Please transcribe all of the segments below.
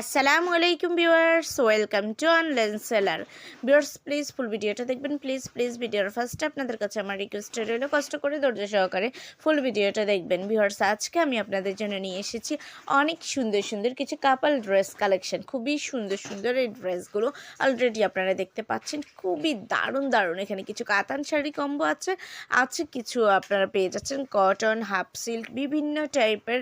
আসসালামু আলাইকুম viewers welcome to online seller viewers please full ভিডিওটা দেখবেন। প্লিজ প্লিজ ভিডিওর ফার্স্টে আপনাদের কাছে আমার রিকোয়েস্ট রইল। কষ্ট করে, ধৈর্য সহকারে ফুল ভিডিওটা দেখবেন। ভিউয়ার্স আজকে আমি আপনাদের জন্য নিয়ে এসেছি অনেক সুন্দর সুন্দর কিছু কাপাল ড্রেস কালেকশন খুবই সুন্দর সুন্দর এই ড্রেসগুলো অলরেডি আপনারা দেখতে পাচ্ছেন। খুবই দারুণ দারুণ। এখানে কিছু কাতান শাড়ি কম্বো আছে। আছে কিছু আপনারা পেয়ে যাচ্ছেন কটন হাফ সিল্ক বিভিন্ন টাইপের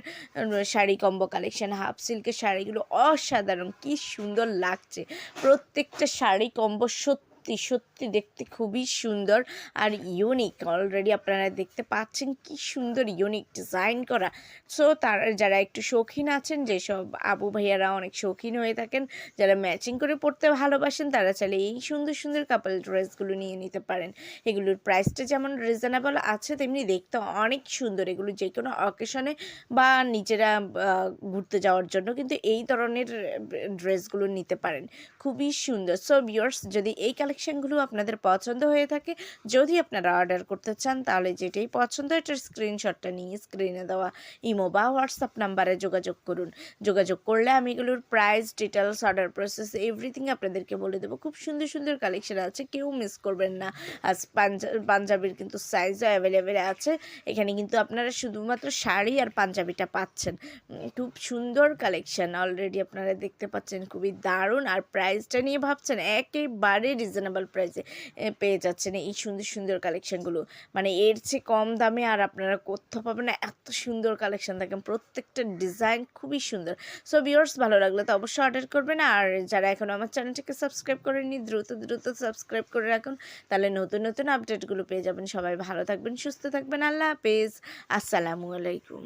শাড়ি কম্বো কালেকশন হাফ সিল্কের শাড়িগুলো অসাধারণ কি সুন্দর লাগছে। প্রত্যেকটা শাড়ি কম্বো সত্যি সত্যি সত্যি দেখতে খুবই সুন্দর আর ইউনিক অলরেডি আপনারা দেখতে পাচ্ছেন কি সুন্দর ইউনিক ডিজাইন করা। সো তারা, যারা একটু শৌখিন আছেন, যেসব আবু ভাইয়ারা অনেক শৌখিন হয়ে থাকেন, যারা ম্যাচিং করে পড়তে ভালোবাসেন, তারা চাইলে এই সুন্দর সুন্দর কাপল ড্রেসগুলো নিয়ে নিতে পারেন। এগুলোর প্রাইসটা যেমন রিজনেবল আছে, তেমনি দেখতে অনেক সুন্দর। এগুলো যে কোনো অকেশনে বা নিজেরা ঘুরতে যাওয়ার জন্য কিন্তু এই ধরনের ড্রেসগুলো নিতে পারেন। খুবই সুন্দর। সো বিয়ার্স যদি এই কালেকশনগুলো আপনাদের পছন্দ হয়ে থাকে, যদি আপনারা অর্ডার করতে চান, তাহলে যেটাই পছন্দ এটার স্ক্রিনশটটা নিয়ে স্ক্রিনে দেওয়া ইমো বা হোয়াটসঅ্যাপ নাম্বারে যোগাযোগ করুন। যোগাযোগ করলে আমি এগুলোর price details order process everything আপনাদেরকে বলে দেবো। খুব সুন্দর সুন্দর কালেকশন আছে, কেউ মিস করবেন না। পাঞ্জা- পাঞ্জাবির কিন্তু সাইজও অ্যাভেলেবেল আছে। এখানে কিন্তু আপনারা শুধুমাত্র শাড়ি আর পাঞ্জাবিটা পাচ্ছেন। খুব সুন্দর কালেকশন অলরেডি আপনারা দেখতে পাচ্ছেন, খুবই দারুণ। আর প্রাইসটা নিয়ে ভাবছেন, একেবারে রিজনেবল প্রাইসে পেয়ে যাচ্ছেন এই সুন্দর সুন্দর কালেকশনগুলো মানে এর চেয়ে কম দামে আর আপনারা কোথাও পাবেন না, এত সুন্দর কালেকশন থাকেন প্রত্যেকটা ডিজাইন খুবই সুন্দর। সো ভিউয়ার্স ভালো লাগলে তো অবশ্যই অর্ডার করবেন। আর যারা এখন আমার চ্যানেলটিকে সাবস্ক্রাইব করেনি দ্রুত দ্রুত সাবস্ক্রাইব করে রাখুন। তাহলে নতুন নতুন আপডেটগুলো পেয়ে যাবেন। সবাই ভালো থাকবেন, সুস্থ থাকবেন। আল্লাহ হাফেজ। আসসালামু আলাইকুম।